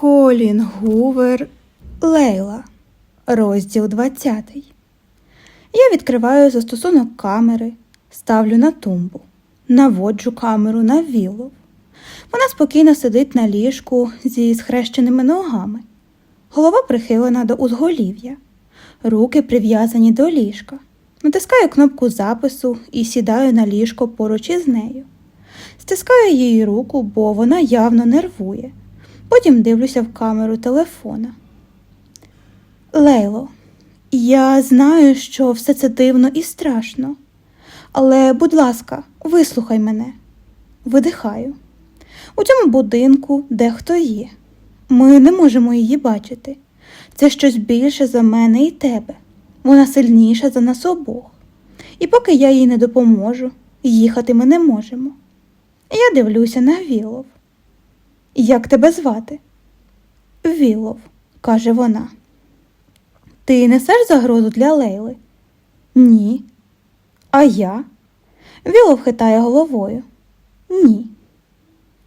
Колін Гувер Лейла, розділ 20. Я відкриваю застосунок камери, ставлю на тумбу, наводжу камеру на віллу. Вона спокійно сидить на ліжку зі схрещеними ногами. Голова прихилена до узголів'я, руки прив'язані до ліжка. Натискаю кнопку запису і сідаю на ліжко поруч із нею. Стискаю її руку, бо вона явно нервує. Потім дивлюся в камеру телефона. Лейло, я знаю, що все це дивно і страшно. Але, будь ласка, вислухай мене. Видихаю. У цьому будинку дехто є. Ми не можемо її бачити. Це щось більше за мене і тебе. Вона сильніша за нас обох. І поки я їй не допоможу, їхати ми не можемо. Я дивлюся на Вілов. Як тебе звати? Вілов, каже вона. Ти несеш загрозу для Лейли? Ні. А я? Вілов хитає головою. Ні.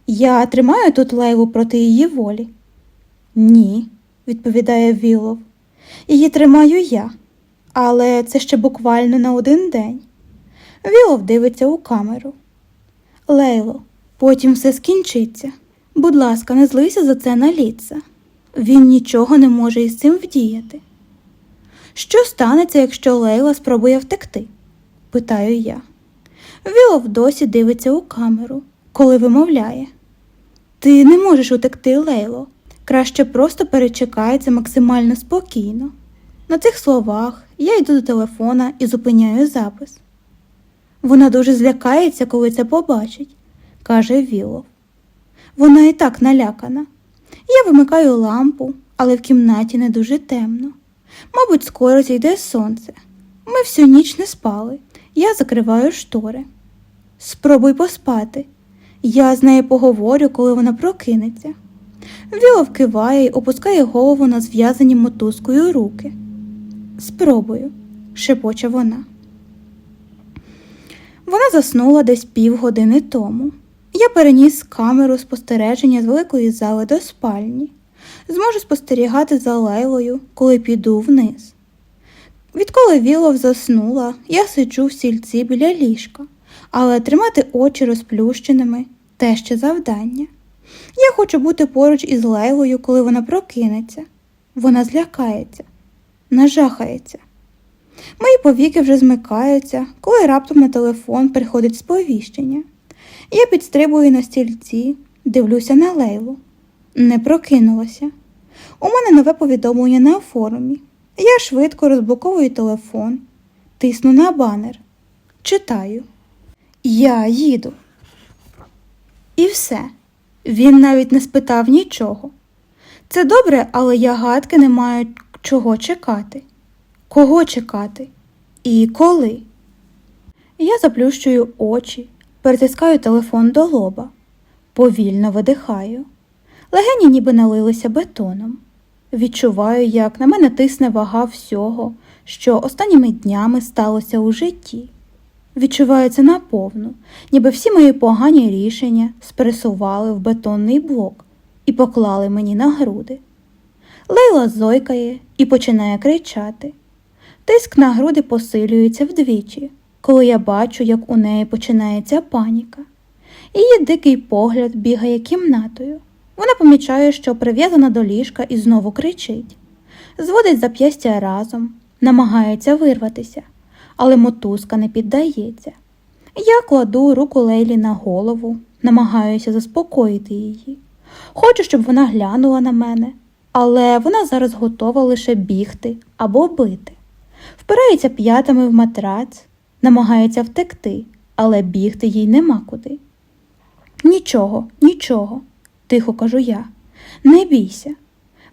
Я тримаю тут Лейлу проти її волі. Ні, відповідає Вілов. Її тримаю я, але це ще буквально на один день. Вілов дивиться у камеру. Лейло, потім все скінчиться. Будь ласка, не злися за це на ліца. Він нічого не може із цим вдіяти. Що станеться, якщо Лейла спробує втекти? питаю я. Вілов досі дивиться у камеру, коли вимовляє. Ти не можеш утекти, Лейло. Краще просто перечекай це максимально спокійно. На цих словах я йду до телефона і зупиняю запис. Вона дуже злякається, коли це побачить, каже Вілов. Вона і так налякана. Я вимикаю лампу, але в кімнаті не дуже темно. Мабуть, скоро зійде сонце. Ми всю ніч не спали. Я закриваю штори. Спробуй поспати. Я з нею поговорю, коли вона прокинеться. Вілов киває й опускає голову на зв'язані мотузкою руки. Спробую, шепоче вона. Вона заснула десь півгодини тому. Я переніс камеру спостереження з великої зали до спальні. Зможу спостерігати за Лейлою, коли піду вниз. Відколи Вілов заснула, я сиджу в сільці біля ліжка, але тримати очі розплющеними те ще завдання. Я хочу бути поруч із Лейлою, коли вона прокинеться. Вона злякається, нажахається. Мої повіки вже змикаються, коли раптом на телефон приходить сповіщення. Я підстрибую на стільці, дивлюся на Лейлу. Не прокинулася. У мене нове повідомлення на форумі. Я швидко розблоковую телефон, тисну на банер, читаю. Я їду. І все. Він навіть не спитав нічого. Це добре, але я гадки не маю чого чекати. Кого чекати? І коли? Я заплющую очі, перетискаю телефон до лоба, повільно видихаю. Легені ніби налилися бетоном. Відчуваю, як на мене тисне вага всього, що останніми днями сталося у житті. Відчуваю це наповну, ніби всі мої погані рішення спресували в бетонний блок і поклали мені на груди. Лейла зойкає і починає кричати. Тиск на груди посилюється вдвічі, коли я бачу, як у неї починається паніка. Її дикий погляд бігає кімнатою. Вона помічає, що прив'язана до ліжка і знову кричить. Зводить зап'ястя разом, намагається вирватися, але мотузка не піддається. Я кладу руку Лейлі на голову, намагаюся заспокоїти її. Хочу, щоб вона глянула на мене, але вона зараз готова лише бігти або бити. Впирається п'ятами в матрац, намагається втекти, але бігти їй нема куди. Нічого, нічого, тихо кажу я. Не бійся.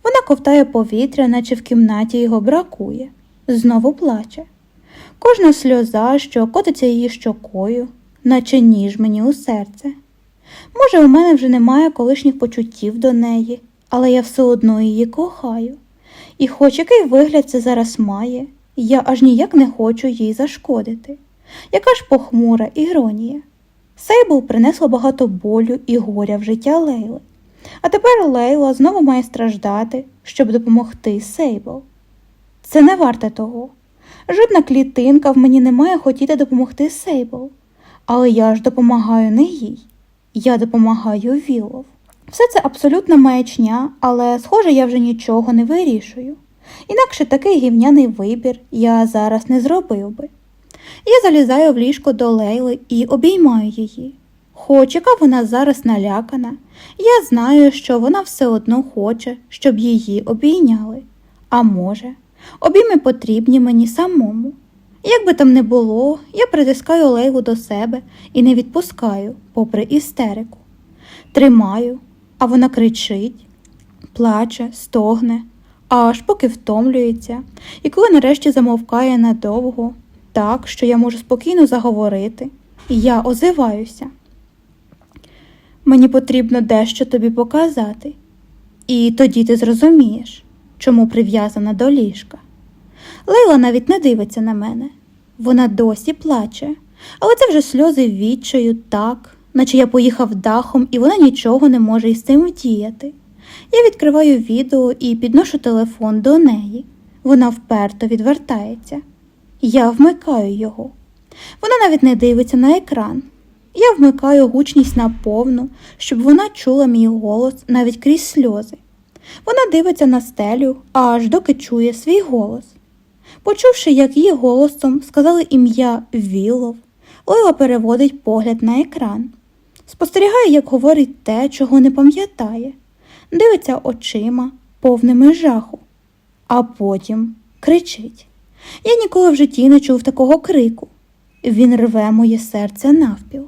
Вона ковтає повітря, наче в кімнаті його бракує, знову плаче. Кожна сльоза, що котиться її щокою, наче ніж мені у серце. Може, у мене вже немає колишніх почуттів до неї, але я все одно її кохаю. І хоч який вигляд це зараз має, я аж ніяк не хочу їй зашкодити. Яка ж похмура іронія. Сейбл принесла багато болю і горя в життя Лейли, А тепер Лейла знову має страждати, щоб допомогти Сейбл. Це не варте того. Жодна клітинка в мені не має хотіти допомогти Сейбл. Але я ж допомагаю не їй. Я допомагаю Вілов. Все це абсолютна маячня, але, схоже, я вже нічого не вирішую. Інакше такий гівняний вибір я зараз не зробив би. Я залізаю в ліжко до Лейли і обіймаю її. Хоч яка вона зараз налякана, я знаю, що вона все одно хоче, щоб її обійняли. А може, обійми потрібні мені самому. Як би там не було, я притискаю Лейлу до себе і не відпускаю, попри істерику. Тримаю, а вона кричить, плаче, стогне, аж поки втомлюється, і коли нарешті замовкає надовго, так, що я можу спокійно заговорити, і я озиваюся. Мені потрібно дещо тобі показати, і тоді ти зрозумієш, чому прив'язана до ліжка. Лейла навіть не дивиться на мене. Вона досі плаче, але це вже сльози відчаю так, наче я поїхав дахом, і вона нічого не може із цим вдіяти. Я відкриваю відео і підношу телефон до неї. Вона вперто відвертається. Я вмикаю його. Вона навіть не дивиться на екран. Я вмикаю гучність на повну, щоб вона чула мій голос навіть крізь сльози. Вона дивиться на стелю, аж доки чує свій голос. Почувши, як її голосом сказали ім'я Вілов, Лейла переводить погляд на екран, спостерігає, як говорить те, чого не пам'ятає, дивиться очима, повними жаху, а потім кричить. Я ніколи в житті не чув такого крику. Він рве моє серце навпіл.